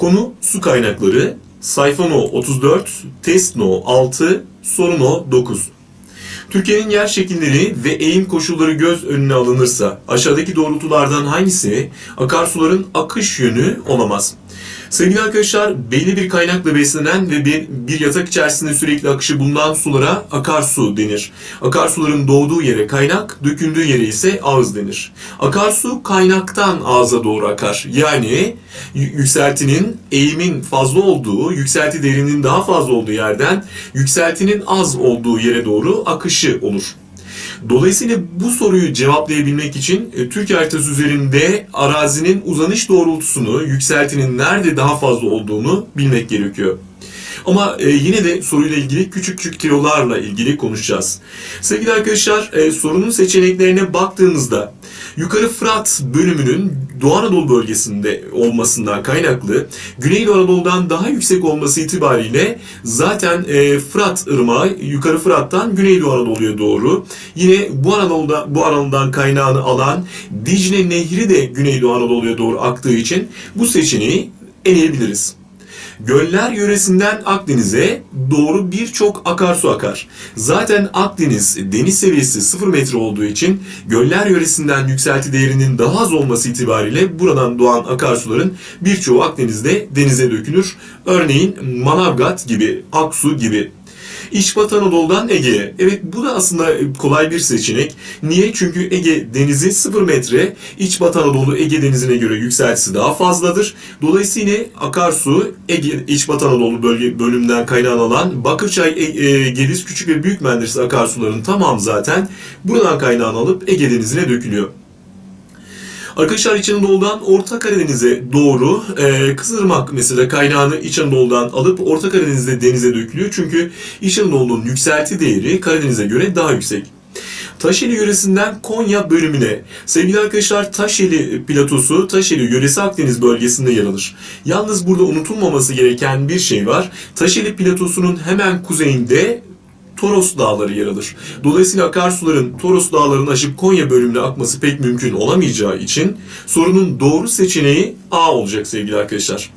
Konu su kaynakları. Sayfa no 34, test no 6, soru no 9. Türkiye'nin yer şekilleri ve eğim koşulları göz önüne alınırsa aşağıdaki doğrultulardan hangisi akarsuların akış yönü olamaz? Sevgili arkadaşlar belli bir kaynakla beslenen ve bir, bir yatak içerisinde sürekli akışı bulunan sulara akarsu denir. Akarsuların doğduğu yere kaynak, döküldüğü yere ise ağız denir. Akarsu kaynaktan ağza doğru akar. Yani yükseltinin eğimin fazla olduğu, yükselti değerinin daha fazla olduğu yerden yükseltinin az olduğu yere doğru akışı olur. Dolayısıyla bu soruyu cevaplayabilmek için e, Türkiye haritası üzerinde arazinin uzanış doğrultusunu, yükseltinin nerede daha fazla olduğunu bilmek gerekiyor. Ama e, yine de soruyla ilgili küçük küçük tiyolarla ilgili konuşacağız. Sevgili arkadaşlar e, sorunun seçeneklerine baktığımızda yukarı Fırat bölümünün Doğu Anadolu bölgesinde olmasından kaynaklı Güneydoğu Anadolu'dan daha yüksek olması itibariyle zaten e, Fırat Irmağı yukarı Fırat'tan Güneydoğu Anadolu'ya doğru yine bu Anadolu'da bu Anadolu'dan kaynağını alan Dicle Nehri de Güneydoğu Anadolu'ya doğru aktığı için bu seçeneği eleyebiliriz. Göller yöresinden Akdeniz'e doğru birçok akarsu akar. Zaten Akdeniz deniz seviyesi 0 metre olduğu için göller yöresinden yükselti değerinin daha az olması itibariyle buradan doğan akarsuların birçoğu Akdeniz'de denize dökülür. Örneğin Manavgat gibi, Aksu gibi. İç Batı Anadolu'dan Ege'ye. Evet bu da aslında kolay bir seçenek. Niye? Çünkü Ege denizi 0 metre. İç Batı Anadolu Ege denizine göre yükseltisi daha fazladır. Dolayısıyla akarsu Ege İç Batı Anadolu bölge bölümünden kaynaklanan Bakırçay, e, e, Gediz, Küçük ve Büyük Menderes akarsuların tamamı zaten buradan kaynağını alıp Ege denizine dökülüyor. Arkadaşlar İç Anadolu'dan Orta Karadeniz'e doğru e, Kızılırmak mesela kaynağını İç Anadolu'dan alıp Orta Karadeniz'de denize dökülüyor. Çünkü İç Anadolu'nun yükselti değeri Karadeniz'e göre daha yüksek. Taşeli yöresinden Konya bölümüne. Sevgili arkadaşlar Taşeli platosu Taşeli yöresi Akdeniz bölgesinde yer alır. Yalnız burada unutulmaması gereken bir şey var. Taşeli platosunun hemen kuzeyinde Toros Dağları yer alır. Dolayısıyla akarsuların Toros Dağları'nı aşıp Konya bölümüne akması pek mümkün olamayacağı için sorunun doğru seçeneği A olacak sevgili arkadaşlar.